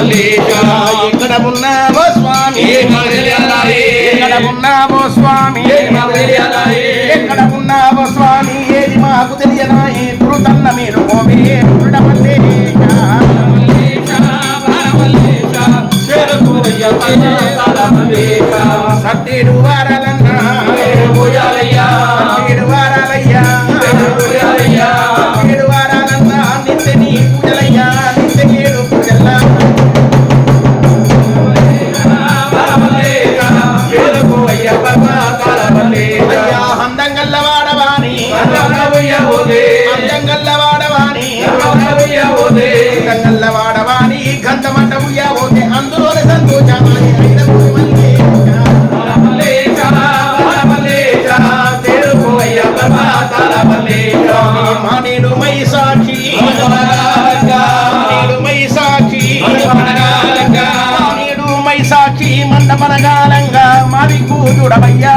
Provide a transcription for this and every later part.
ఎక్కడ ఉన్నావో స్వామి? ఎక్కడ ఉన్నావో స్వామి? ఎక్కడ ఉన్నావో స్వామి? ఏది మాకు తెలియనాయి? గురుతన్న మీరు కోమే గురుడమల్లే సత్యుడు అందంగల్ల వాడవాణి అందంగల్ల వాడవాణి అందంగల్ల వాడవాణి గంధమంట ఉయ్యబోతే అందులోనే సంతోషమాని అయిన మానేడు మై సాక్షి. మానేడు మై సాక్షి. మానేడు మై సాక్షి. మండ మనగాలంగా మావి కూతుడమయ్యా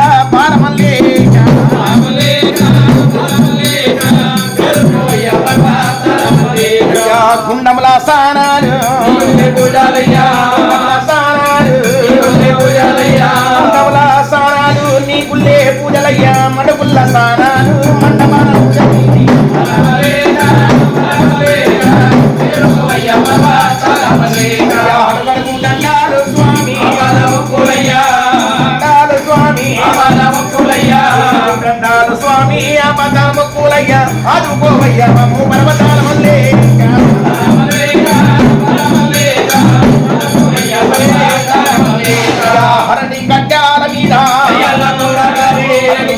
అదుకోవయ్య మమ్ము పర్వతాల మల్లే హరణి గడ్డాల మీద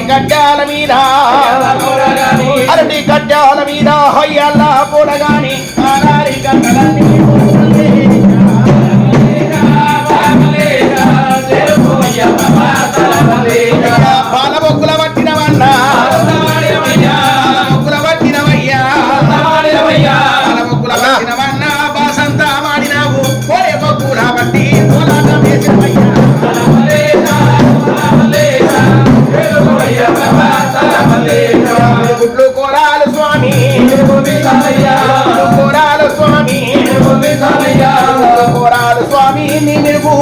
గడ్డాల మీద. అరటి గడ్డాల మీద హయ్యల్లా కూడగాని ఆనారి గడ్డలన్నీ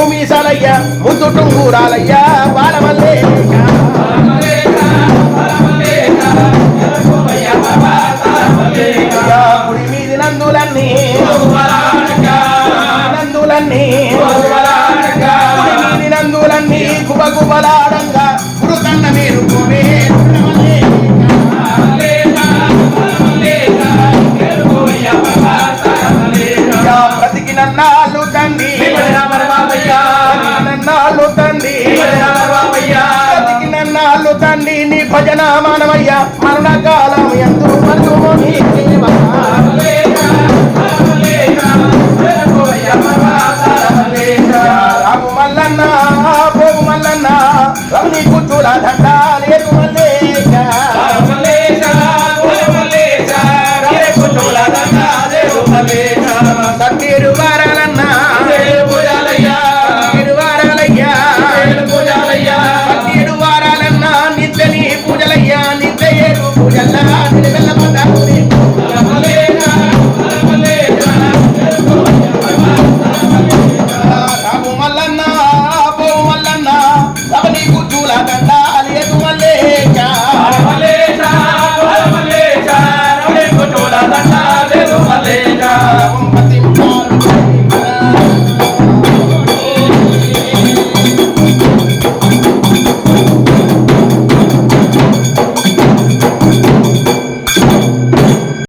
నీ మీరు ముద్దు టుంగూరాలయ్యా బాలమల్లే గుడి మీది నందులన్నీ. నందులన్నీ. గుడి మీది నందులన్నీ గుబ తండ్రి నీ భజన మరణ కాలం ఎందు మనసు నీ